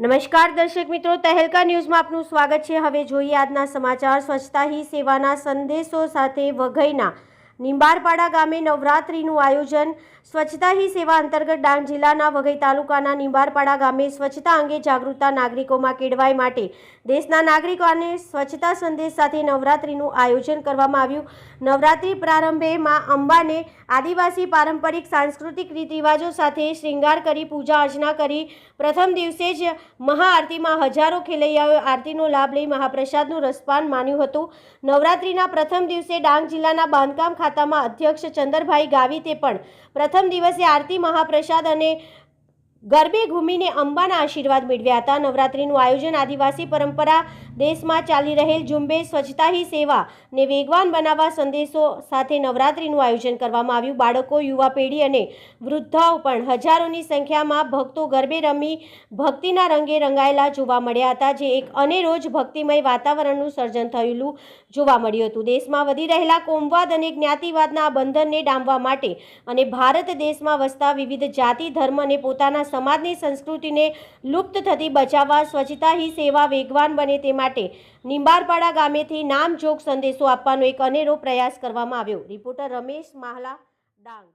નમસ્કાર દર્શક મિત્રો, તહેલકા ન્યૂઝમાં આપનું સ્વાગત છે. હવે જોઈએ આજના સમાચાર. સ્વચ્છતા હી સેવાના સંદેશો સાથે વઘઈના નિંબારપાડા ગામે નવરાત્રિનું આયોજન. સ્વચ્છતા હી સેવા અંતર્ગત ડાંગ જિલ્લાના વઘઈ તાલુકાના નિંબારપાડા ગામે સ્વચ્છતા અંગે જાગૃતતા નાગરિકોમાં કેળવાય માટે દેશના નાગરિકોને સ્વચ્છતા સંદેશ સાથે નવરાત્રિનું આયોજન કરવામાં આવ્યું. નવરાત્રિ પ્રારંભે માં અંબાને આદિવાસી પારંપરિક સાંસ્કૃતિક રીત રિવાજો સાથે શ્રૃંગાર કરી પૂજા અર્ચના કરી. પ્રથમ દિવસે જ મહાઆરતીમાં હજારો ખેલૈયાઓએ આરતીનો લાભ લઈ મહાપ્રસાદનું રસપાન માન્યું હતું. નવરાત્રિના પ્રથમ દિવસે ડાંગ જિલ્લાના બાંધકામ ખાતામાં અધ્યક્ષ ચંદરભાઈ ગાવિતે પણ પ્રથમ દિવસે આરતી મહાપ્રસાદ અને ગરબે ઘૂમીને અંબાના આશીર્વાદ મેળવ્યા હતા. નવરાત્રિનું આયોજન આદિવાસી પરંપરા દેશમાં ચાલી રહેલ ઝુંબેશ સ્વચ્છતા હી સેવા ને વેગવાન બનાવવા સંદેશો સાથે નવરાત્રિનું આયોજન કરવામાં આવ્યું. બાળકો, યુવા પેઢી અને વૃદ્ધાઓ પણ હજારોની સંખ્યામાં ભક્તો ગરબે રમી ભક્તિના રંગે રંગાયેલા જોવા મળ્યા હતા, જે એક અનેરો જ ભક્તિમય વાતાવરણનું સર્જન થયેલું જોવા મળ્યું હતું. દેશમાં વધી રહેલા કોમવાદ અને જ્ઞાતિવાદના બંધનને ડામવા માટે અને ભારત દેશમાં વસતા વિવિધ જાતિ, ધર્મ અને પોતાના સમાજની સંસ્કૃતિને લુપ્ત થતી બચાવવા સ્વચ્છતા હી સેવા વેગવાન બને તે માટે નિંબારપાડા ગામેથી નામજોગ સંદેશો આપવાનો એક અનેરો પ્રયાસ કરવામાં આવ્યો. રિપોર્ટર રમેશ માહલા, ડાંગ.